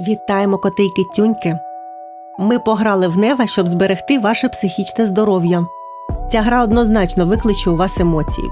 Вітаємо коти й китюньки. Ми пограли в Нева, щоб зберегти ваше психічне здоров'я. Ця гра однозначно викличе у вас емоції,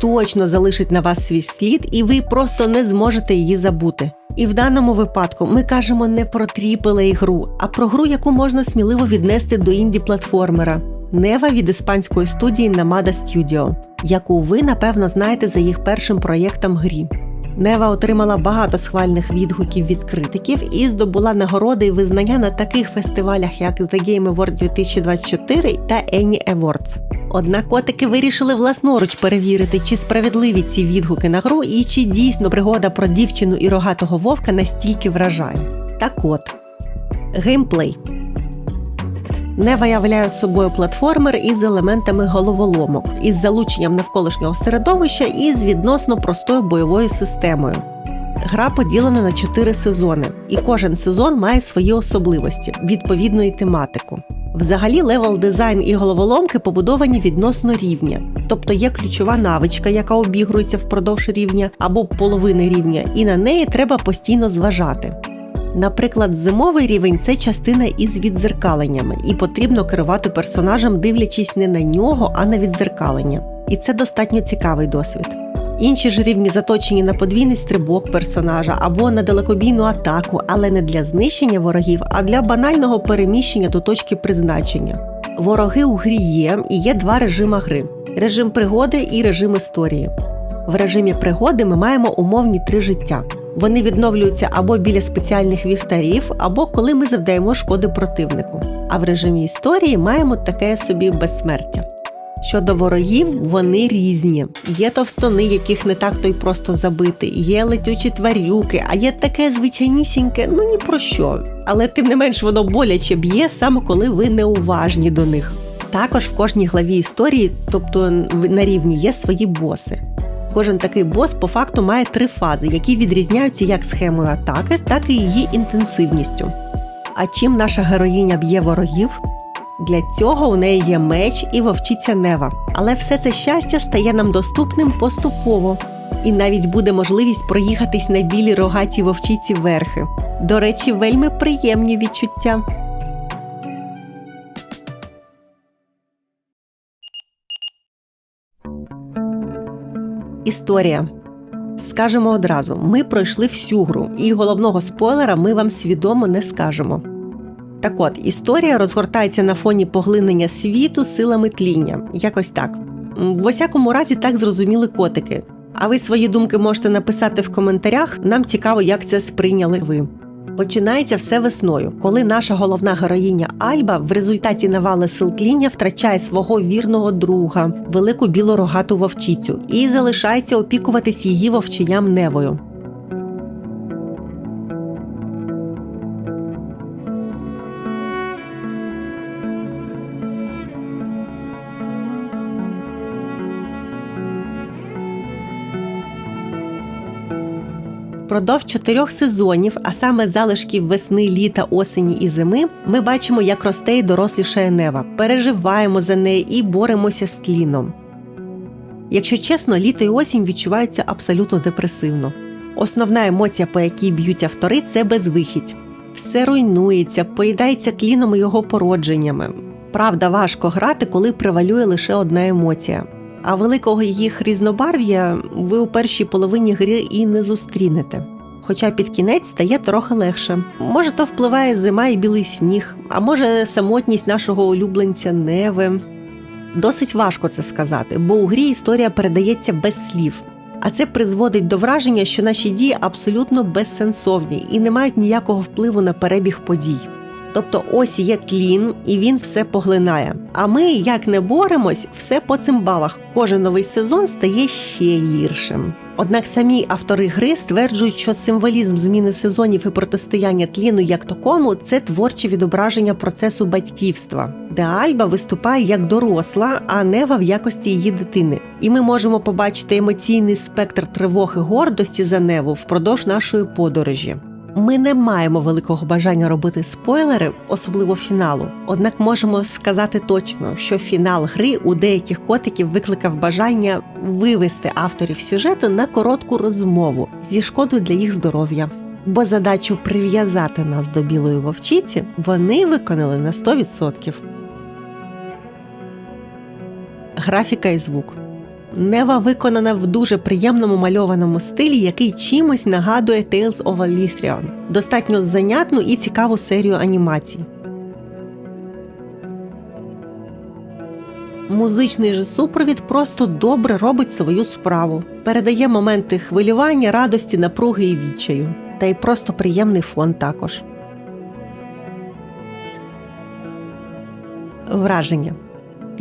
точно залишить на вас свій слід, і ви просто не зможете її забути. І в даному випадку ми кажемо не про тріплей гру, а про гру, яку можна сміливо віднести до інді-платформера. Нева від іспанської студії Namada Studio, яку ви напевно знаєте за їх першим проєктом грі. Нева отримала багато схвальних відгуків від критиків і здобула нагороди і визнання на таких фестивалях, як The Game Awards 2024 та Annie Awards. Однак котики вирішили власноруч перевірити, чи справедливі ці відгуки на гру і чи дійсно пригода про дівчину і рогатого вовка настільки вражає. Так от геймплей. Нева являє собою платформер із елементами головоломок, із залученням навколишнього середовища і з відносно простою бойовою системою. Гра поділена на чотири сезони, і кожен сезон має свої особливості, відповідну і тематику. Взагалі, левел дизайн і головоломки побудовані відносно рівня, тобто є ключова навичка, яка обігрується впродовж рівня або половини рівня, і на неї треба постійно зважати. Наприклад, зимовий рівень це частина із відзеркаленнями, і потрібно керувати персонажем, дивлячись не на нього, а на відзеркалення. І це достатньо цікавий досвід. Інші ж рівні заточені на подвійний стрибок персонажа або на далекобійну атаку, але не для знищення ворогів, а для банального переміщення до точки призначення. Вороги у грі є і є два режими гри: режим пригоди і режим історії. В режимі пригоди ми маємо умовні три життя. Вони відновлюються або біля спеціальних вівтарів, або коли ми завдаємо шкоди противнику. А в режимі історії маємо таке собі безсмертя. Щодо ворогів, вони різні. Є товстони, яких не так то й просто забити, є летючі тварюки, а є таке звичайнісіньке, ну ні про що. Але тим не менш воно боляче б'є саме коли ви неуважні до них. Також в кожній главі історії, тобто на рівні, є свої боси. Кожен такий бос по факту має три фази, які відрізняються як схемою атаки, так і її інтенсивністю. А чим наша героїня б'є ворогів? Для цього у неї є меч і вовчиця Нева. Але все це щастя стає нам доступним поступово. І навіть буде можливість проїхатись на білій рогатій вовчиці верхи. До речі, вельми приємні відчуття. Історія. Скажемо одразу: ми пройшли всю гру, і головного спойлера ми вам свідомо не скажемо. Так от, історія розгортається на фоні поглинення світу силами тління. Якось так. В усякому разі, так зрозуміли котики. А ви свої думки можете написати в коментарях. Нам цікаво, як це сприйняли ви. Починається все весною, коли наша головна героїня Альба в результаті навали сил тління втрачає свого вірного друга, велику білорогату вовчицю, і залишається опікуватись її вовченням Невою. Впродовж чотирьох сезонів, а саме залишків весни, літа, осені і зими, ми бачимо, як росте і дорослішає нева, переживаємо за неї і боремося з тліном. Якщо чесно, літо і осінь відчуваються абсолютно депресивно. Основна емоція, по якій б'ють автори, це безвихідь. Все руйнується, поїдається тліном і його породженнями. Правда, важко грати, коли превалює лише одна емоція. А великого їх різнобарв'я ви у першій половині гри і не зустрінете. Хоча під кінець стає трохи легше. Може, то впливає зима і білий сніг, а може самотність нашого улюбленця Неви. Досить важко це сказати, бо у грі історія передається без слів. А це призводить до враження, що наші дії абсолютно безсенсовні і не мають ніякого впливу на перебіг подій. Тобто ось є тлін, і він все поглинає. А ми, як не боремось, все по цимбалах. Кожен новий сезон стає ще гіршим. Однак самі автори гри стверджують, що символізм зміни сезонів і протистояння тліну як такому це творче відображення процесу батьківства, де Альба виступає як доросла, а Нева в якості її дитини. І ми можемо побачити емоційний спектр тривоги гордості за Неву впродовж нашої подорожі. Ми не маємо великого бажання робити спойлери, особливо фіналу. Однак можемо сказати точно, що фінал гри у деяких котиків викликав бажання вивести авторів сюжету на коротку розмову зі шкодою для їх здоров'я. Бо задачу прив'язати нас до білої вовчиці вони виконали на 100%. Графіка і звук. Нева виконана в дуже приємному мальованому стилі, який чимось нагадує Tales of Alythrion. Достатньо занятну і цікаву серію анімацій. Музичний же супровід просто добре робить свою справу, передає моменти хвилювання, радості, напруги і відчаю. Та й просто приємний фон також. Враження.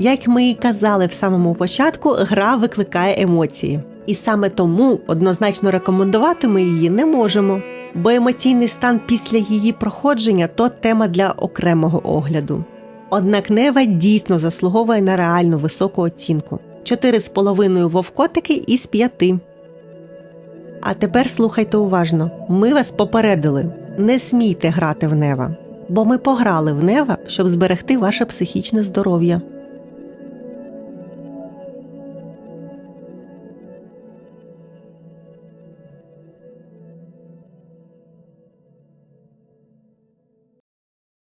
Як ми і казали в самому початку, гра викликає емоції. І саме тому однозначно рекомендувати ми її не можемо, бо емоційний стан після її проходження то тема для окремого огляду. Однак Нева дійсно заслуговує на реально високу оцінку 4,5 вовкотики із 5. А тепер слухайте уважно. Ми вас попередили: не смійте грати в Нева, бо ми пограли в Нева, щоб зберегти ваше психічне здоров'я.